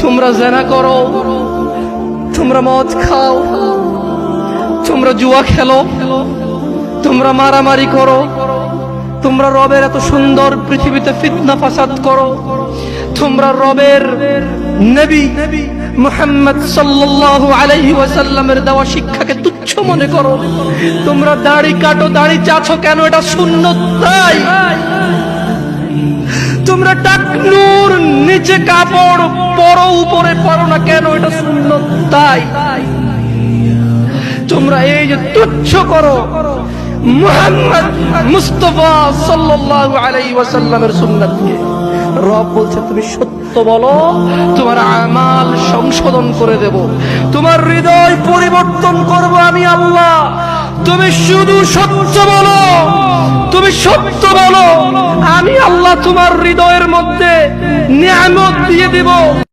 তোমরা জেনা করো, তোমরা মদ খাও, তোমরা জুয়া খেলো, তোমরা মারামারি করো, তোমরা রবের এত সুন্দর পৃথিবীতে ফিতনা ফাসাদ করো, তোমরা রবের নবী মুহাম্মদ সাল্লাল্লাহু আলাইহি ওয়াসাল্লামের দেওয়া শিক্ষাকে তুচ্ছ মনে করো। তোমরা দাড়ি কাটো, দাড়ি চাছো কেন? এটা সুন্নত তাই। তোমরা টাকনুর নিচে কাপড় পরো, উপরে পরো না কেন? এটা তাই। তোমরা এই যে তুচ্ছ করো মুস্তফা সাল্লাল্লাহু আলাইহি ওয়াসাল্লামের রব বলছে, তুমি সত্য বলো, তোমার আমাল সংশোধন করে দেব। তোমার হৃদয় পরিবর্তন করব আমি আল্লাহ। তুমি শুধু সত্য সত্য বলো। আমি আল্লাহ তোমার হৃদয়ের মধ্যে নিয়ামত দিয়ে দিব।